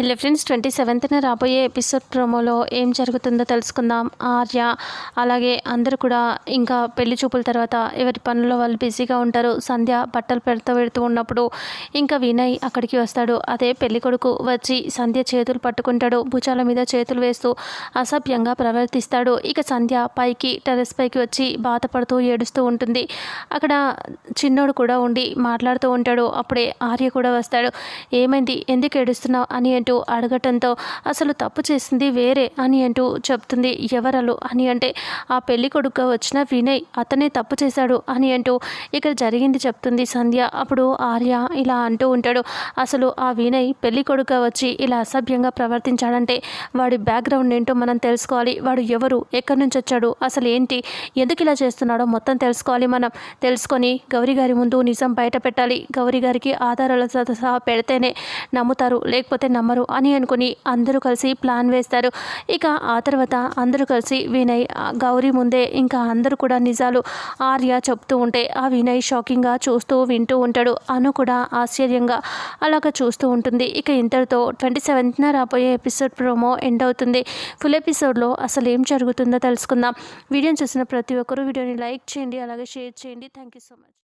Hello friends twenty సెవెంత్న రాబోయే episode ప్రోమోలో ఏం జరుగుతుందో తెలుసుకుందాం. ఆర్య అలాగే అందరూ కూడా ఇంకా పెళ్ళి చూపుల తర్వాత ఎవరి పనుల్లో వాళ్ళు బిజీగా ఉంటారు సంధ్య బట్టలు పెడుతూ పెడుతూ ఉన్నప్పుడు ఇంకా వినయ్ అక్కడికి వస్తాడు. అదే పెళ్ళి కొడుకు వచ్చి సంధ్య చేతులు పట్టుకుంటాడు. భుజాల మీద చేతులు వేస్తూ అసభ్యంగా ప్రవర్తిస్తాడు. ఇక సంధ్య పైకి టెరెస్ పైకి వచ్చి బాధపడుతూ ఏడుస్తూ ఉంటుంది. అక్కడ చిన్నోడు కూడా ఉండి మాట్లాడుతూ ఉంటాడు. అప్పుడే ఆర్య కూడా వస్తాడు. ఏమైంది? ఎందుకు ఏడుస్తున్నావు? అని అంటూ అడగటంతో అసలు తప్పు చేసింది వేరే అని అంటూ చెప్తుంది. ఎవరలు? అని అంటే ఆ పెళ్ళి కొడుకు వచ్చిన వినయ్ అతనే తప్పు చేశాడు అని అంటూ ఇక్కడ జరిగింది చెప్తుంది సంధ్య. అప్పుడు ఆర్య ఇలా అంటూ ఉంటాడు అసలు ఆ వినయ్ పెళ్ళి కొడుకు వచ్చి ఇలా అసభ్యంగా ప్రవర్తించాడంటే వాడి బ్యాక్గ్రౌండ్ ఏంటో మనం తెలుసుకోవాలి. వాడు ఎవరు? ఎక్కడి నుంచి వచ్చాడు? అసలు ఏంటి? ఎందుకు ఇలా చేస్తున్నాడో మొత్తం తెలుసుకోవాలి మనం. తెలుసుకొని గౌరీ గారి ముందు నిజం బయట పెట్టాలి. గౌరీ గారికి ఆధారాలతో సహా పెడితేనే నమ్ముతారు. లేకపోతే నమ్మరు. అని అనుకుని అందరూ కలిసి ప్లాన్ వేస్తారు. ఇక ఆ తర్వాత అందరూ కలిసి వినయ్ గౌరీ ముందే ఇంకా అందరూ కూడా నిజాలు ఆర్య చెప్తూ ఉంటే ఆ వినయ్ షాకింగ్గా చూస్తూ వింటూ ఉంటాడు. అను కూడా ఆశ్చర్యంగా అలాగ చూస్తూ ఉంటుంది. ఇక ఇంతటితో ట్వంటీ సెవెంత్న రాబోయే ఎపిసోడ్ ప్రోమో ఎండ్ అవుతుంది. ఫుల్ ఎపిసోడ్లో అసలు ఏం జరుగుతుందో తెలుసుకుందాం. వీడియోని చూసిన ప్రతి ఒక్కరూ వీడియోని లైక్ చేయండి అలాగే షేర్ చేయండి. Thank you so much.